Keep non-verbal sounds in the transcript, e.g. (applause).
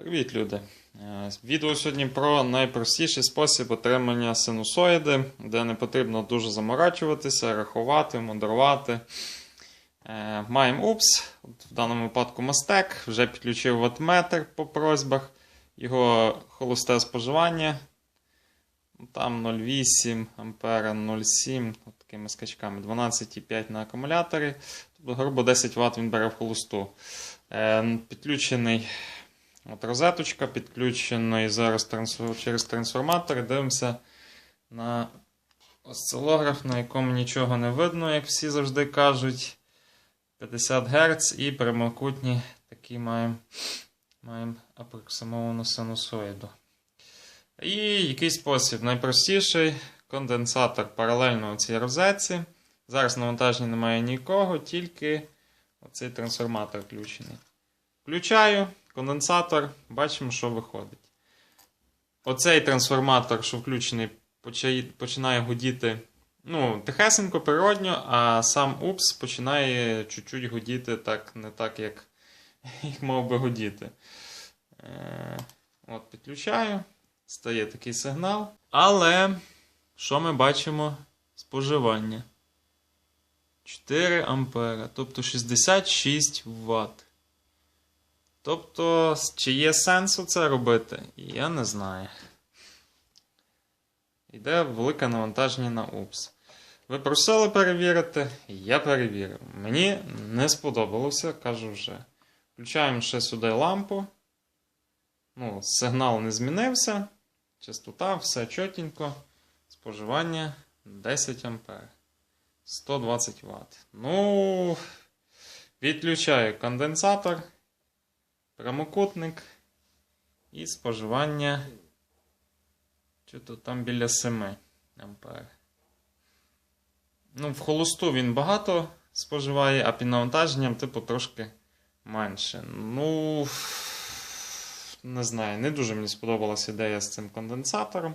Привіт, люди! Е, Відео сьогодні про найпростіший спосіб отримання синусоїди, де не потрібно дуже заморачуватися, рахувати, мудрувати. Е, Маємо упс, в даному випадку мастек, вже підключив ватметр по просьбах, його холосте споживання. Там 0,8 ампера, 0,7 такими скачками, 12,5 на акумуляторі. Тобто, грубо 10 Вт він бере в холосту. Е, Підключений От розеточка підключена і зараз через трансформатор. Дивимося на осцилограф, на якому нічого не видно, як всі завжди кажуть. 50 Гц і прямокутні такі маємо маємо апроксимовану синусоїду. І який спосіб? Найпростіший конденсатор паралельно цій розетці. Зараз навантаження немає нікого, тільки оцей трансформатор включений. Включаю конденсатор, бачимо, що виходить. Оцей трансформатор, що включений, починає гудіти ну, тихесенько, природньо, а сам упс починає чуть-чуть гудіти так, не так, як, (laughs) як мав би гудіти. Е, от, підключаю, стає такий сигнал. Але що ми бачимо? Споживання. 4 ампера, тобто 66 Вт. Тобто, чи є сенсу це робити, я не знаю. Йде велике навантаження на УПС. Ви просили перевірити, я перевірив. Мені не сподобалося, кажу вже. Включаємо ще сюди лампу. Ну, сигнал не змінився. Частота, все чотенько. Споживання 10 А. 120 Вт. Ну, відключаю конденсатор прямокутник і споживання. Чи то там біля 7 ампер. Ну, в холосту він багато споживає, а під навантаженням, типу, трошки менше. Ну, не знаю, не дуже мені сподобалася ідея з цим конденсатором.